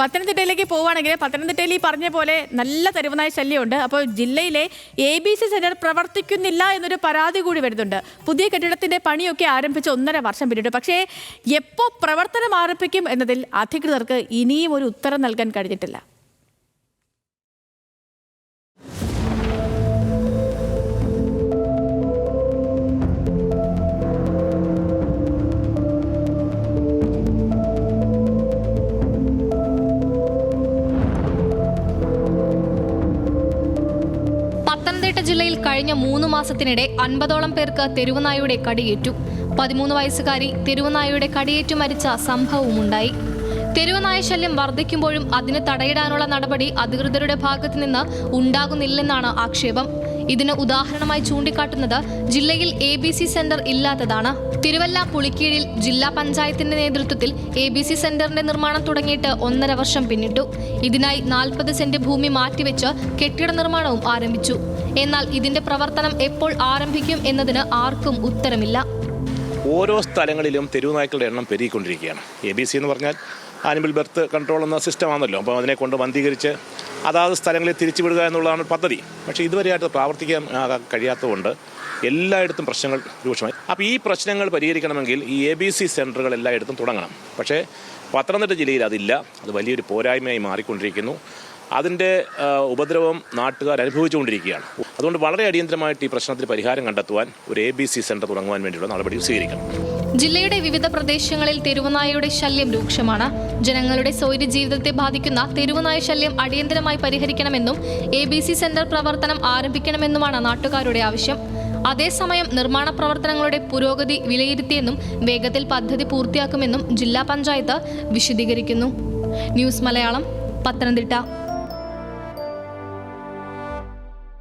പത്തനംതിട്ടയിലേക്ക് പോവുകയാണെങ്കിൽ പത്തനംതിട്ടയിൽ ഈ പറഞ്ഞ പോലെ നല്ല തെരുവനായ ശല്യമുണ്ട്. അപ്പോൾ ജില്ലയിലെ എ ബി സി സെന്റർ പ്രവർത്തിക്കുന്നില്ല എന്നൊരു പരാതി കൂടി വരുന്നുണ്ട്. പുതിയ കെട്ടിടത്തിന്റെ പണിയൊക്കെ ആരംഭിച്ച് ഒന്നര വർഷം പിന്നിട്ടു. പക്ഷേ എപ്പോൾ പ്രവർത്തനം ആരംഭിക്കും എന്നതിൽ അധികൃതർക്ക് ഇനിയും ഒരു ഉത്തരം നൽകാൻ കഴിഞ്ഞിട്ടില്ല. പത്തനംതിട്ട ജില്ലയിൽ കഴിഞ്ഞ മൂന്ന് മാസത്തിനിടെ അൻപതോളം പേർക്ക് തെരുവുനായയുടെ കടിയേറ്റു. പതിമൂന്ന് വയസ്സുകാരി തെരുവുനായയുടെ കടിയേറ്റു മരിച്ച സംഭവവുമുണ്ടായി. തെരുവനായ ശല്യം വർദ്ധിക്കുമ്പോഴും അതിന് തടയിടാനുള്ള നടപടി അധികൃതരുടെ ഭാഗത്തു നിന്ന് ഉണ്ടാകുന്നില്ലെന്നാണ് ആക്ഷേപം. ഇതിന് ഉദാഹരണമായി ചൂണ്ടിക്കാട്ടുന്നത് ജില്ലയിൽ എ ബി സി സെന്റർ ഇല്ലാത്തതാണ്. തിരുവല്ല പുളിക്കീഴിൽ ജില്ലാ പഞ്ചായത്തിന്റെ നേതൃത്വത്തിൽ എ ബി സി സെന്ററിന്റെ നിർമ്മാണം തുടങ്ങിയിട്ട് ഒന്നര വർഷം പിന്നിട്ടു. ഇതിനായി നാൽപ്പത് സെന്റ് ഭൂമി മാറ്റിവെച്ച് കെട്ടിട നിർമ്മാണവും ആരംഭിച്ചു. എന്നാൽ ഇതിന്റെ പ്രവർത്തനം എപ്പോൾ ആരംഭിക്കും എന്നതിന് ആർക്കും ഉത്തരമില്ല. ഓരോ സ്ഥലങ്ങളിലും തെരുവുനായ്ക്കളുടെ എണ്ണം പെരുകിക്കൊണ്ടിരിക്കുകയാണ്. എ ബി സി എന്ന് പറഞ്ഞാൽ ആനിമൽ ബർത്ത് കൺട്രോൾ എന്ന സിസ്റ്റമാണല്ലോ അപ്പോൾ അതിനെ കൊണ്ട് വന്ധീകരിച്ച് അതാത് സ്ഥലങ്ങളിൽ തിരിച്ചുവിടുക എന്നുള്ളതാണ് പദ്ധതി. പക്ഷേ ഇതുവരെയായിട്ട് പ്രാവർത്തിക്കാൻ കഴിയാത്തതുകൊണ്ട് എല്ലായിടത്തും പ്രശ്നങ്ങൾ രൂക്ഷമായി. അപ്പോൾ ഈ പ്രശ്നങ്ങൾ പരിഹരിക്കണമെങ്കിൽ ഈ എ ബി സി സെന്ററുകൾ എല്ലായിടത്തും തുടങ്ങണം. പക്ഷേ പത്തനംതിട്ട ജില്ലയിൽ അതില്ല. അത് വലിയൊരു പോരായ്മയായി മാറിക്കൊണ്ടിരിക്കുന്നു. അതിന്റെ ഉപദ്രവം നാട്ടുകാർ അനുഭവിച്ചുകൊണ്ടിരിക്കുകയാണ്. അതുകൊണ്ട് വളരെ അടിയന്തരമായിട്ട് ഈ പ്രശ്നത്തിന് പരിഹാരം കണ്ടെത്തുവാൻ ഒരു എ ബി സി സെന്റർ തുടങ്ങുവാൻ വേണ്ടിയുള്ള നടപടി സ്വീകരിക്കണം. ജില്ലയുടെ വിവിധ പ്രദേശങ്ങളിൽ തെരുവുനായയുടെ ശല്യം രൂക്ഷമാണ്. ജനങ്ങളുടെ സൗര്യ ജീവിതത്തെ ബാധിക്കുന്ന തെരുവുനായ ശല്യം അടിയന്തരമായി പരിഹരിക്കണമെന്നും എ ബി സി സെന്റർ പ്രവർത്തനം ആരംഭിക്കണമെന്നുമാണ് നാട്ടുകാരുടെ ആവശ്യം. അതേസമയം നിർമ്മാണ പ്രവർത്തനങ്ങളുടെ പുരോഗതി വിലയിരുത്തിയെന്നും വേഗത്തിൽ പദ്ധതി പൂർത്തിയാക്കുമെന്നും ജില്ലാ പഞ്ചായത്ത് വിശദീകരിക്കുന്നു. ന്യൂസ് മലയാളം പത്തനംതിട്ട.